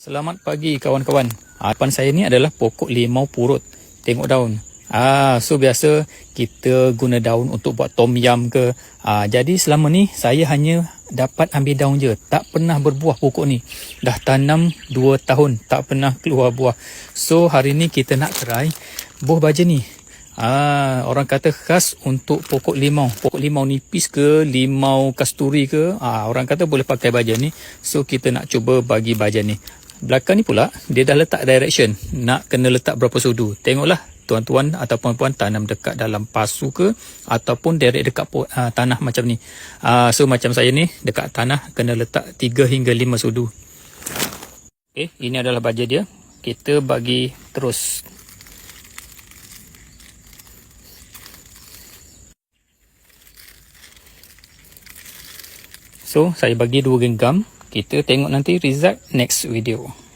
Selamat pagi kawan-kawan. Harapan saya ni adalah pokok limau purut. Tengok daun. Ah, so biasa kita guna daun untuk buat tom yam ke. Ah, jadi selama ni saya hanya dapat ambil daun je. Tak pernah berbuah pokok ni. Dah tanam 2 tahun tak pernah keluar buah. So hari ni kita nak try buah baja ni. Ah, orang kata khas untuk pokok limau. Pokok limau nipis ke, limau kasturi ke, ah, orang kata boleh pakai baja ni. So kita nak cuba bagi baja ni. Belakang ni pula dia dah letak direction nak kena letak berapa sudu. Tengoklah tuan-tuan atau puan-puan tanam dekat dalam pasu ke ataupun direct dekat uh, tanah macam ni. Uh, so macam saya ni dekat tanah kena letak 3 hingga 5 sudu. Okey, ini adalah baja dia. Kita bagi terus So, saya bagi dua genggam. Kita tengok nanti result next video.